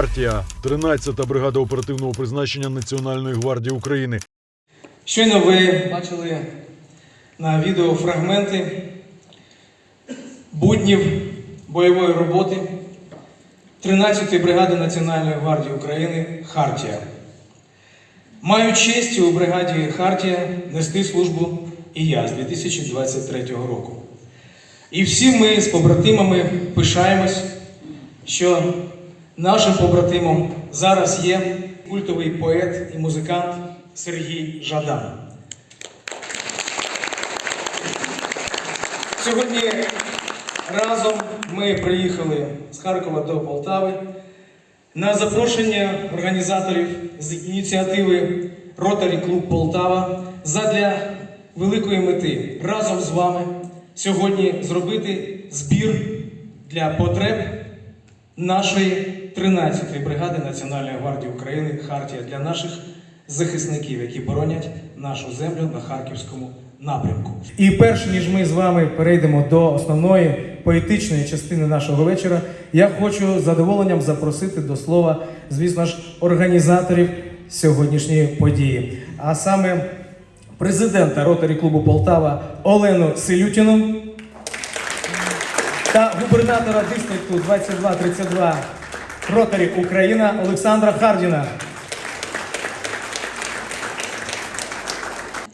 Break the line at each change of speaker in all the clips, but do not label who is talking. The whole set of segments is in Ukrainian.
Хартія, 13-та бригада оперативного призначення Національної гвардії України.
Щойно ви бачили на відео фрагменти буднів бойової роботи 13-ї бригади Національної гвардії України Хартія. Маю честь у бригаді Хартія нести службу і я з 2023 року. І всі ми з побратимами пишаємось, що нашим побратимом зараз є культовий поет і музикант Сергій Жадан. Сьогодні разом ми приїхали з Харкова до Полтави на запрошення організаторів з ініціативи Rotary Клуб Полтава задля великої мети разом з вами сьогодні зробити збір для потреб нашої 13-ї бригади Національної гвардії України Хартія для наших захисників, які боронять нашу землю на харківському напрямку. І перш ніж ми з вами перейдемо до основної поетичної частини нашого вечора, я хочу задоволенням запросити до слова, звісно ж, організаторів сьогоднішньої події, а саме президента ротарі клубу Полтава Олену Силютіну та губернатора дистрікту 2232 Ротарі Україна Олександра Хардіна.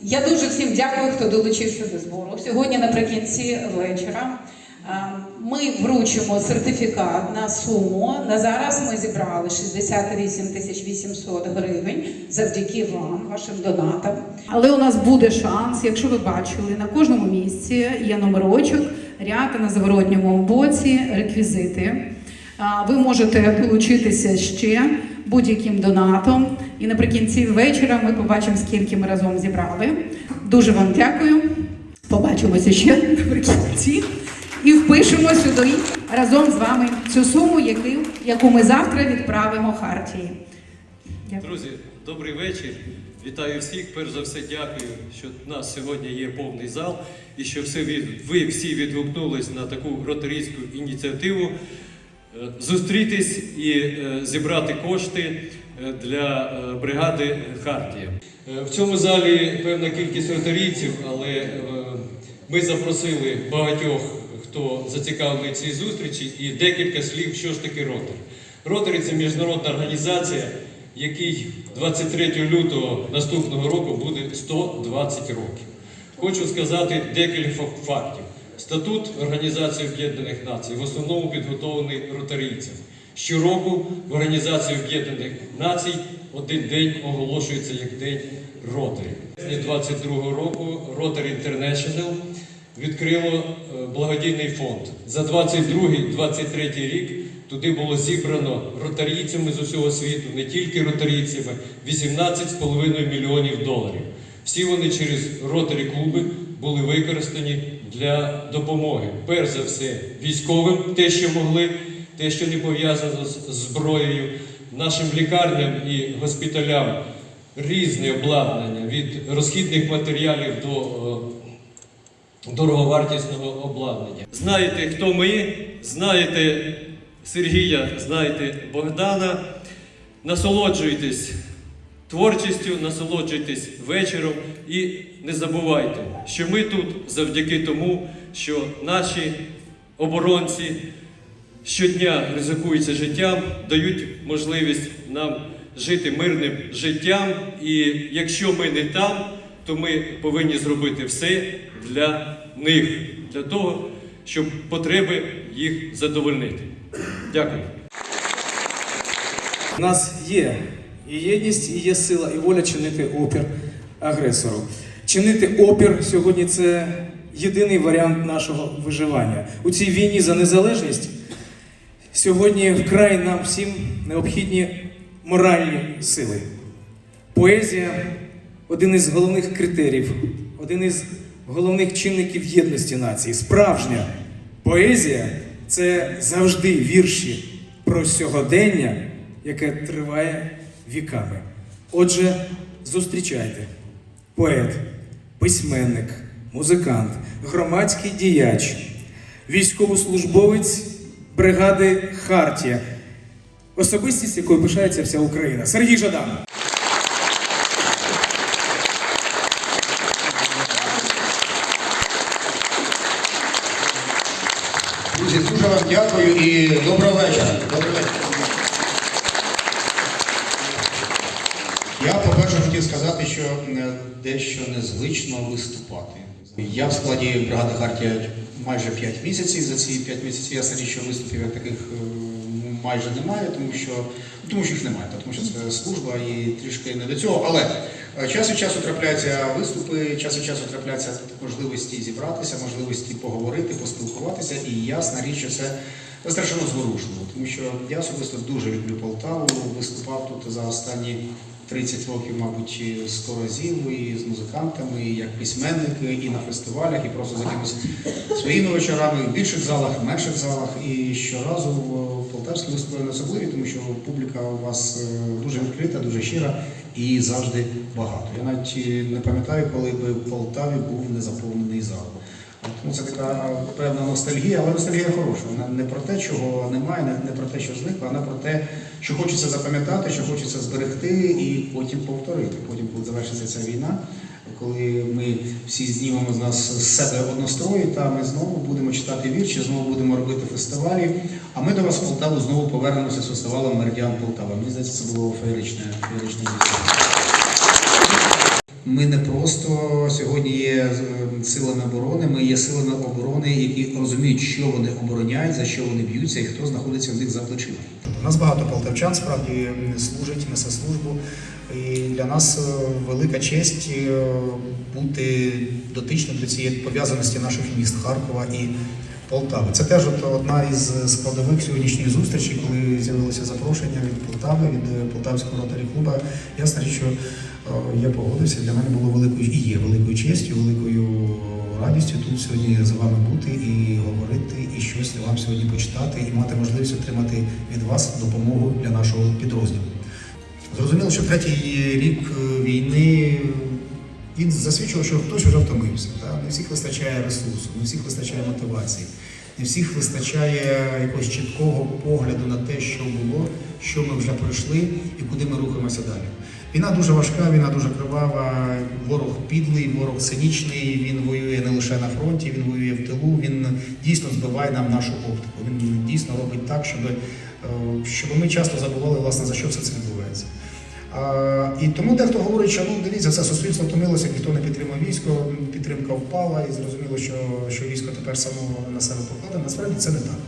Я дуже всім дякую, хто долучився до збору. Сьогодні наприкінці вечора е, ми вручимо сертифікат на суму. На зараз ми зібрали 68 тисяч 800 гривень завдяки вам, вашим донатам. Але у нас буде шанс, якщо ви бачили, на кожному місці є номерочок, ряд на зворотньому боці, реквізити. Ви можете долучитися ще будь-яким донатом. І наприкінці вечора ми побачимо, скільки ми разом зібрали. Дуже вам дякую. Побачимося ще наприкінці. І впишемо сюди разом з вами цю суму, яку ми завтра відправимо Хартії. Дякую.
Друзі, добрий вечір. Вітаю всіх. Перш за все, дякую, що в нас сьогодні є повний зал і що все від, ви всі відгукнулись на таку ротарійську ініціативу. Зустрітись і е, зібрати кошти е, для е, бригади Хартія. В цьому залі певна кількість ротарійців, але ми запросили багатьох, хто зацікавлений цій зустрічі, і декілька слів, що ж таке ротар. Ротарі це міжнародна організація, який 23 лютого наступного року буде 120 років. Хочу сказати декілька фактів. Статут Організації Об'єднаних Націй в основному підготовлений ротарійцями. Щороку в Організації Об'єднаних Націй один день оголошується як День Ротарі. З 22 року Rotary International відкрило е, благодійний фонд. За 22-23 рік туди було зібрано ротарійцями з усього світу, не тільки ротарійцями, 18,5 мільйонів доларів. Всі вони через ротарі клуби були використані для допомоги. Перш за все, військовим, те, що могли, те, що не пов'язано з зброєю, нашим лікарням і госпіталям різне обладнання від розхідних матеріалів до е, дороговартісного обладнання. Знаєте, хто ми, знаєте Сергія, знаєте Богдана. Насолоджуйтесь творчістю, насолоджуйтесь вечором і не забувайте, що ми тут завдяки тому, що наші оборонці щодня ризикуються життям, дають можливість нам жити мирним життям. І якщо ми не там, то ми повинні зробити все для них, для того, щоб потреби їх задовольнити. Дякую.
У нас є і єдність, і є сила, і воля чинити опір агресору. Чинити опір сьогодні це єдиний варіант нашого виживання. У цій війні за незалежність сьогодні вкрай нам всім необхідні моральні сили. Поезія один із головних критеріїв, один із головних чинників єдності нації. Справжня поезія це завжди вірші про сьогодення, яке триває віками. Отже, зустрічайте поет, письменник, музикант, громадський діяч, військовослужбовець бригади Хартія,
особистість, якою пишається вся Україна. Сергій Жадан.
Друзі, дуже вам дякую і доброго вечора. Добрий вечір. Я, по-перше, хотів сказати, що е, дещо незвично виступати. Я в складі бригади Хартія майже 5 місяців. За ці 5 місяців я садів, що виступів як таких е, майже немає, тому що, тому що їх немає, тому що це служба і трішки не до цього. Але е, час від часу трапляються виступи, час від часу трапляються можливості зібратися, можливості поговорити, поспілкуватися. І ясна річ, що це страшенно зворушливо, тому що я особисто дуже люблю Полтаву, виступав тут за останні 30 років, мабуть, 100 разів і з музикантами, і як письменник, і на фестивалях, і просто з якимись своїми вечорами, і в більших залах, і менших залах. І щоразу полтавські виступи особливі, тому що публіка у вас е, дуже відкрита, дуже щира і завжди багато. Я навіть е, не пам'ятаю, коли би в Полтаві був незаповнений зал. Тому це така певна ностальгія, але ностальгія хороша. Вона не про те, чого немає, не, про те, що зникло, вона про те, що хочеться запам'ятати, що хочеться зберегти і потім повторити. Потім, коли завершиться ця війна, коли ми всі знімемо з нас з себе однострої, та ми знову будемо читати вірші, знову будемо робити фестивалі. А ми до вас в Полтаву знову повернемося з фестивалем Меридіан Полтава. Мені здається, це було феєричне, феєричне дійство. Ми не просто сьогодні є е, силами оборони, ми є силами оборони, які розуміють, що вони обороняють, за що вони б'ються і хто знаходиться в них за плечима. У нас багато полтавчан справді служить, несе службу. І для нас е, велика честь е, бути дотичним до цієї пов'язаності наших міст Харкова і Полтави. Це теж одна із складових сьогоднішньої зустрічі, коли з'явилося запрошення від Полтави, від е, Полтавського ротарі клуба. Річ, що я погодився. Для мене було великою і є великою честю, великою радістю тут сьогодні з вами бути і говорити, і щось вам сьогодні почитати, і мати можливість отримати від вас допомогу для нашого підрозділу. Зрозуміло, що третій рік е, війни він засвідчував, що хтось вже втомився. Та? Не всіх вистачає ресурсу, не всіх вистачає мотивації, не всіх вистачає якогось чіткого погляду на те, що було, що ми вже пройшли і куди ми рухаємося далі. Війна дуже важка, війна дуже кривава, ворог підлий, ворог цинічний, він воює не лише на фронті, він воює в тилу, він дійсно збиває нам нашу оптику. Він дійсно робить так, щоб, е, щоб ми часто забували, власне, за що все це відбувається. А, і тому дехто говорить, що ну дивіться, це суспільство втомилося, ніхто не підтримав військо, підтримка впала, і зрозуміло, що, що військо тепер само на себе покладе. Насправді це не так.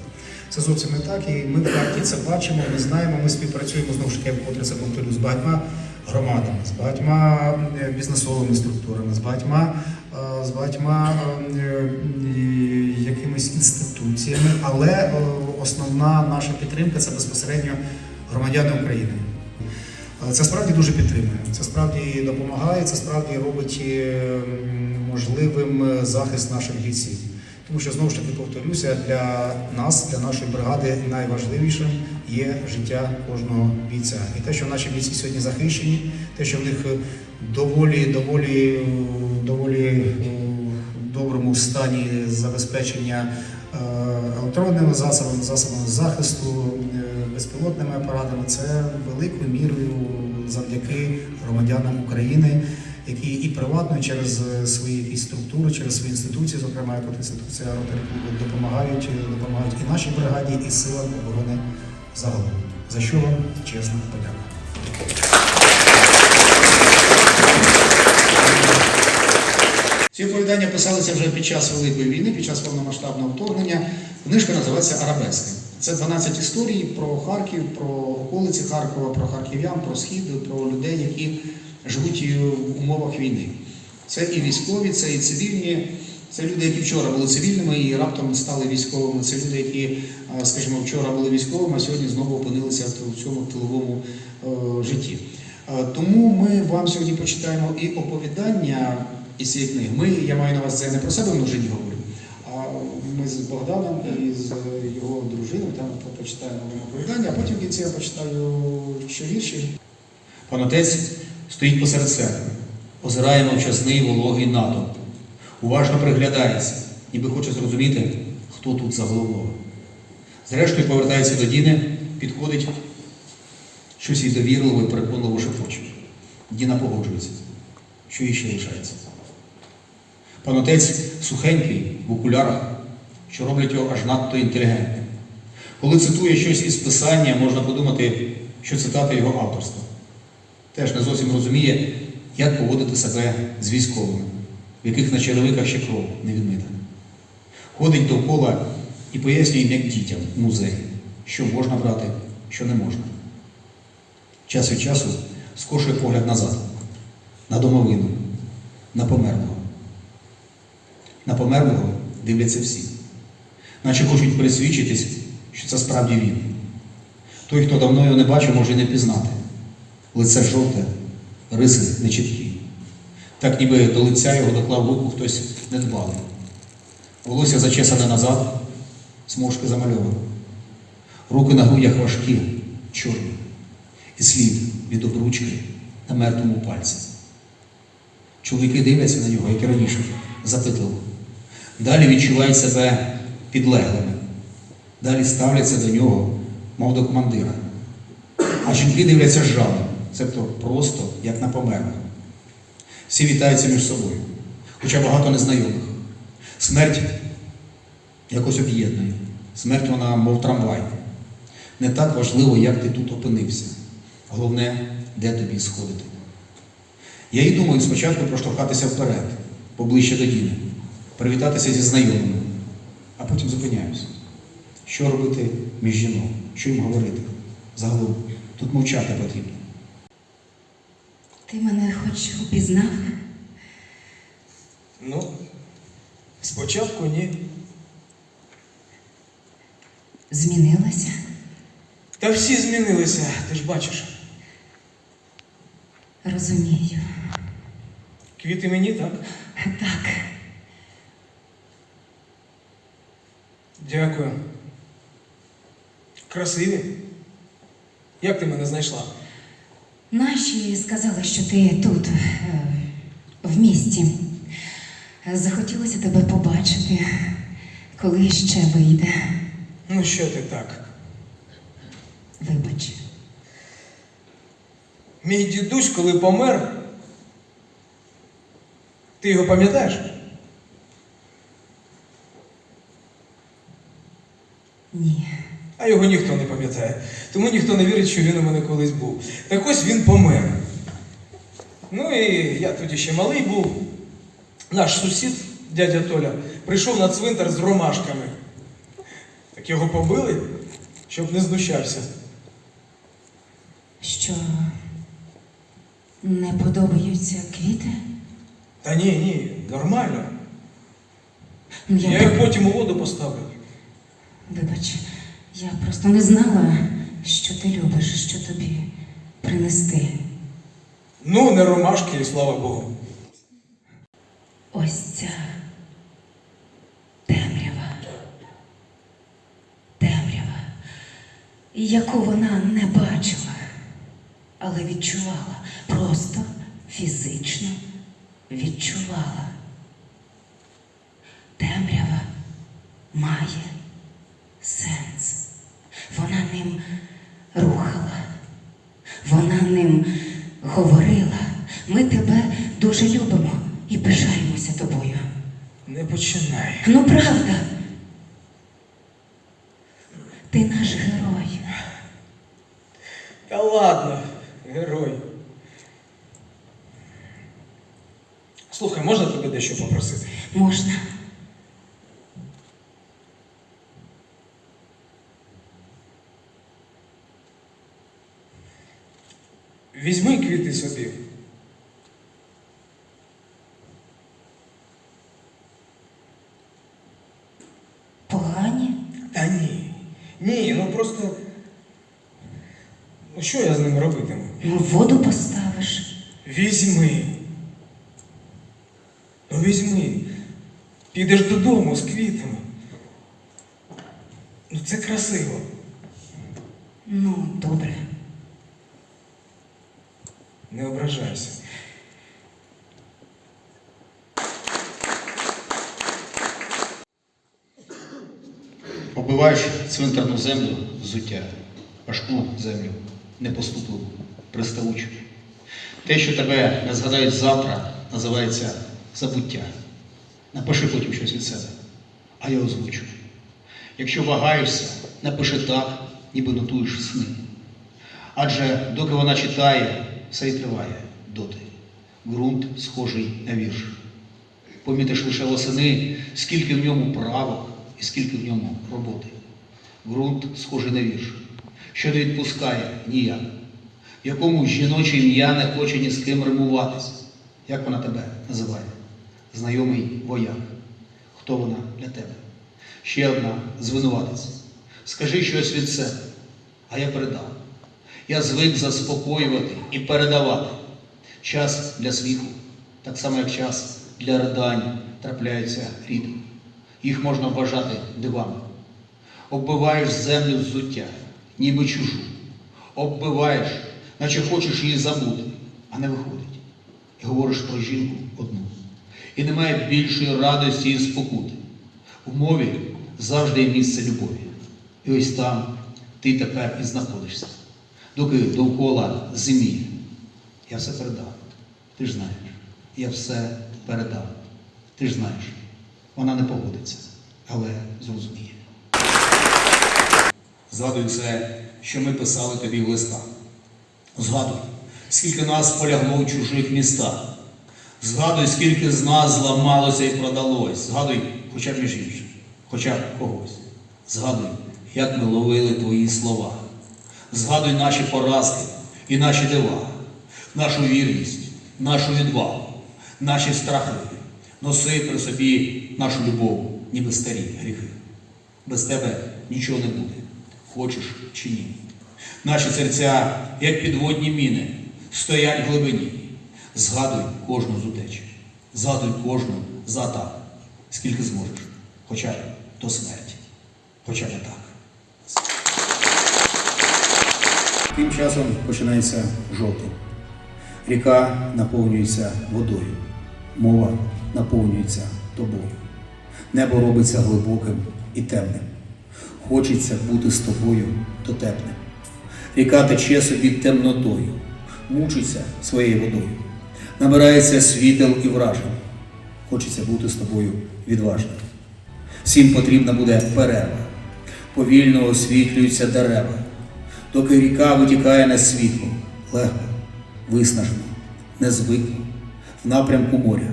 Це зовсім не так, і ми в партії це бачимо, ми знаємо, ми співпрацюємо знову ж таки, я це повторю, з багатьма громадами, з багатьма е, бізнесовими структурами, з багатьма, е, з багатьма е, якимись інституціями, але основна наша підтримка це безпосередньо громадяни України. Це справді дуже підтримує. Це справді допомагає, це справді робить можливим захист наших бійців. Тому що знову ж таки повторюся, для нас, для нашої бригади, найважливішим є життя кожного бійця. І те, що наші бійці сьогодні захищені, те, що в них е, доволі, доволі, е, доволі е, доброму стані забезпечення електронними засобами, засобами захисту, безпілотними апаратами, це великою мірою завдяки громадянам України, які і приватно через е, свої якісь структури, через свої інституції, зокрема як от інституція Ротary допомагають, е, допомагають і нашій бригаді, і силам оборони загалом. За що вам чесна подяка. Ці оповідання писалися вже під час Великої війни, під час повномасштабного вторгнення. Книжка називається Арабески. Це 12 історій про Харків, про околиці Харкова, про харків'ян, про схід, про людей, які живуть в умовах війни. Це і військові, це і цивільні. Це люди, які вчора були цивільними і раптом стали військовими. Це люди, які, е, скажімо, вчора були військовими, а сьогодні знову опинилися в цьому тиловому е, житті. Е, Тому ми вам сьогодні почитаємо і оповідання із цієї книги. Ми, я маю на вас це не про себе множині говорю, а ми з Богданом і з його дружиною там почитаємо оповідання, а потім в кінці я почитаю ще вірші. Пан отець стоїть посеред церкви, озирає мовчазний вологий натовп, уважно приглядається, ніби хоче зрозуміти, хто тут за головного. Зрештою повертається до Діни, підходить Щось їй довірливо і переконливо шепоче. Діна погоджується. Що їй ще лишається? Пан отець сухенький в окулярах, що роблять його аж надто інтелігентним. Коли цитує щось із писання, можна подумати, що цитата його авторства. Теж не зовсім розуміє, як поводити себе з військовими, в яких на черевиках ще кров не відмита. Ходить довкола і пояснює їм, як дітям в музеї, що можна брати, що не можна. Час від часу скошує погляд назад, на домовину, на померлого. На померлого дивляться всі, наче хочуть пересвідчитись, що це справді він. Той, хто давно його не бачив, може не пізнати. Лице жовте, риси нечіткі. Так ніби до лиця його доклав руку хтось недбалий. Волосся зачесане назад, смужки замальовані. Руки на грудях важкі, чорні, і слід від обручки на мертвому пальці. Чоловіки дивляться на нього, як і раніше, запитливо. Далі відчувають себе підлеглими. Далі ставляться до нього, мов до командира. А жінки дивляться з жалем, цебто просто як на померлого. Всі вітаються між собою, хоча багато незнайомих. Смерть якось об'єднує. Смерть вона, мов трамвай. Не так важливо, як ти тут опинився. Головне, де тобі сходити. Я і думаю спочатку проштовхатися вперед, поближче до Діни, привітатися зі знайомими, а потім зупиняюся. Що робити між жінок? Що їм говорити? Загалом, тут мовчати потрібно.
Ти мене хоч упізнав?
Ну, спочатку ні.
Змінилася?
Та всі змінилися, ти ж бачиш.
Розумію.
Квіти мені, так?
Так,
Дякую. Красиві. Як ти мене знайшла?
Наші сказали, що ти тут, е, в місті. Захотілося тебе побачити, коли ще вийде.
Ну що ти так?
Вибач.
Мій дідусь, коли помер. Ти його пам'ятаєш?
Ні.
А його ніхто не пам'ятає. Тому ніхто не вірить, що він у мене колись був. Так ось він помер. Ну і я тоді ще малий був. Наш сусід, дядя Толя, прийшов на цвинтар з ромашками. Так його побили, щоб не знущався.
Що не подобаються квіти?
Та ні, ні, нормально.
Ну, я,
Я їх потім у воду поставлю.
Вибач, я просто не знала, що ти любиш, що тобі принести.
Ну, не ромашки, і слава Богу.
Ось ця темрява. Темрява, яку вона не бачила, але відчувала, просто фізично відчувала. Темрява має сенс. Вона ним рухала, вона ним говорила. Ми тебе дуже любимо і пишаємося тобою.
Не починай.
Ну, правда. Ти наш герой.
Та ладно, герой. Слухай, можна тебе дещо попросити?
Можна.
Візьми квіти собі.
Погані?
Та ні. Ну просто. Ну що я з ними робитиму?
Ну, воду поставиш.
Візьми. Ну візьми. Підеш додому з квітами. Ну це красиво.
Ну, добре.
Не ображайся.
Оббиваєш цвинтарну землю взуття, важку землю, не поступив приставучо. Те, що тебе не згадають завтра, називається забуття. Напиши потім щось від себе, а я озвучу. Якщо вагаєшся, напиши так, ніби нотуєш сни. Адже доки вона читає, все й триває доти. Ґрунт схожий на вірш. Помітиш лише восени, скільки в ньому правок і скільки в ньому роботи. Ґрунт схожий на вірш, що не відпускає ніяк, якому жіноче ім'я не хоче ні з ким римуватись. Як вона тебе називає? Знайомий вояк. Хто вона для тебе? Ще одна звинуватиця. Скажи щось від себе, а я передам. Я звик заспокоювати і передавати. Час для сміху, так само як час для ридань трапляються рідко. Їх можна вважати дивами. Оббиваєш землю взуття, ніби чужу. Оббиваєш, наче хочеш її забути, а не виходить. І говориш про жінку одну. І немає більшої радості і спокути. В мові завжди є місце любові. І ось там ти тепер і знаходишся, доки довкола зиміє. Я все передав. Ти ж знаєш. Я все передав. Ти ж знаєш. Вона не погодиться, але зрозуміє. Згадуй це, що ми писали тобі в листах. Згадуй, скільки нас полягло в чужих містах. Згадуй, скільки з нас зламалося і продалось. Згадуй, хоча б між іншим, хоча б когось. Згадуй, як ми ловили твої слова. Згадуй наші поразки і наші дива, нашу вірність, нашу відвагу, наші страхи. Носи при собі нашу любов, ніби старі гріхи. Без тебе нічого не буде, хочеш чи ні. Наші серця, як підводні міни, стоять в глибині. Згадуй кожну з утеч, згадуй кожну з атак, скільки зможеш, хоча б до смерті, хоча б так. Тим часом починається жовтень. Ріка наповнюється водою, мова наповнюється тобою. Небо робиться глибоким і темним. Хочеться бути з тобою дотепним. Ріка тече собі темнотою, мучиться своєю водою, набирається світел і вражень. Хочеться бути з тобою відважним. Всім потрібна буде перерва. Повільно освітлюються дерева, доки ріка витікає на світло, легко, виснажено, незвикло, в напрямку моря,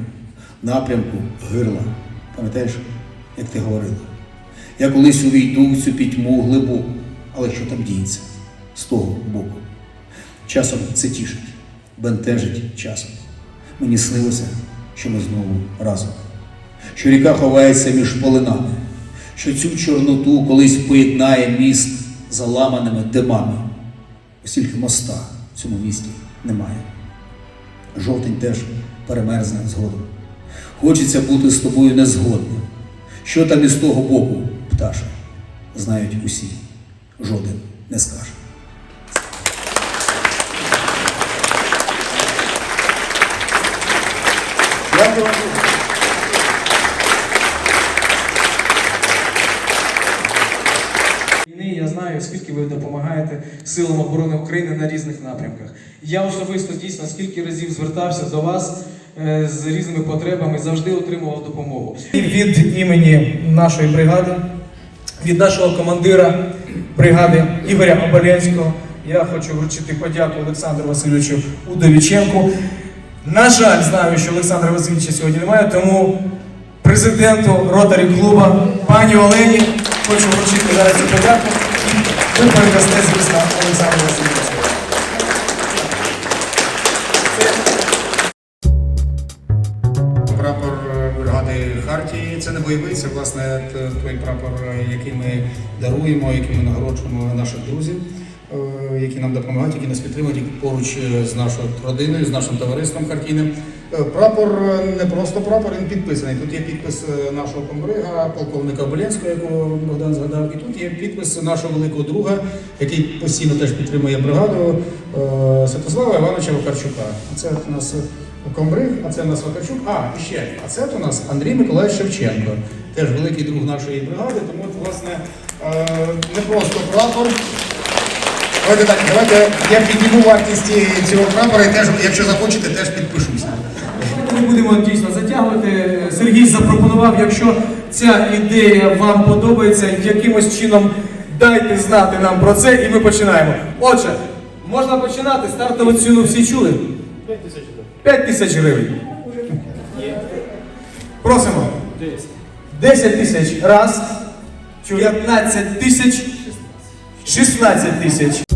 в напрямку гирла. Пам'ятаєш, як ти говорила? Я колись увійду в цю пітьму глибоку, але що там діється з того боку? Часом це тішить, бентежить часом. Мені снилося, що ми знову разом, що ріка ховається між полинами, що цю чорноту колись поєднає міст заламаними димами. Оскільки моста в цьому місті немає. Жовтень теж перемерзне згодом. Хочеться бути з тобою незгодним. Що там із того боку, пташе, знають усі, жоден не скаже. Дякую
знаю, скільки ви допомагаєте силам оборони України на різних напрямках. Я особисто дійсно скільки разів звертався до вас е, з різними потребами, завжди отримував допомогу. Від імені нашої бригади, від нашого командира бригади Ігоря Оболенського, я хочу вручити подяку Олександру Васильовичу Удовіченку. На жаль, знаю, що Олександра Васильовича сьогодні немає, тому президенту ротарі клуба пані Олені хочу вручити зараз подяку. Ви передасте, звісно, Олександру.
Прапор е, бригади Хартії це не бойовий, це власне той прапор, е, який ми даруємо, який ми нагороджуємо наших друзів, е, які нам допомагають, які нас підтримують поруч з нашою родиною, з нашим товариством хартійним. Е, Прапор е, не просто прапор, він підписаний. Тут є підпис е, нашого комбрига, полковника Оболенського, якого Богдан згадав, і тут є підпис нашого великого друга, який постійно теж підтримує бригаду Святослава Івановича Вакарчука. Це у нас комбриг, а це у нас Вакарчук. А, і ще, а це у нас Андрій Миколаївич Шевченко, теж великий друг нашої бригади. Тому, власне, не просто прапор. Давайте так, давайте я підніму вартість цього прапора і теж, якщо захочете, теж підпишуся.
Не будемо дійсно затягувати. Сергій запропонував, якщо ця ідея вам подобається, якимось чином дайте знати нам про це, і ми починаємо. Отже, можна починати. Стартову ціну всі чули? 5 тисяч гривень. 5 тисяч гривень. Просимо. 10 тисяч раз. 15 тисяч. 16 тисяч.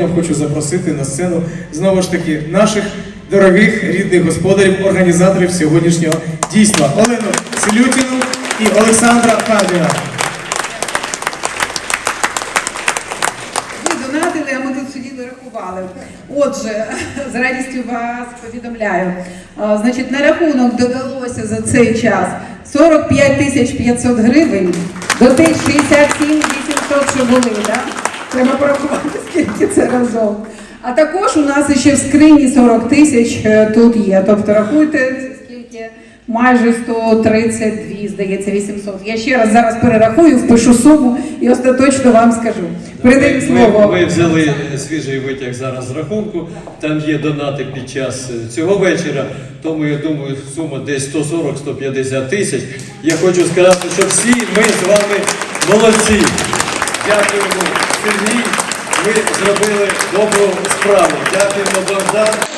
Задоволенням хочу запросити на сцену знову ж таки наших дорогих рідних господарів, організаторів сьогоднішнього дійства Олену Селютіну і Олександра Фадіна.
Ви донатили, а ми тут сиділи рахували. Отже, з радістю вас повідомляю. Значить, на рахунок додалося за цей час 45 тисяч 500 гривень до тих 67 800, що були, так? Треба порахувати, скільки це разом. А також у нас ще в скрині 40 тисяч е, тут є. Тобто рахуйте, скільки майже 132, здається, 800. Я ще раз зараз перерахую, впишу суму і остаточно вам скажу. Передаю
Ми,
слово.
ми взяли свіжий витяг зараз з рахунку. Там є донати під час е, цього вечора. Тому я думаю, сума десь 140-150 тисяч. Я хочу сказати, що всі ми з вами молодці. Дякуємо, Сергій. Ви зробили добру справу. Дякуємо Богдан.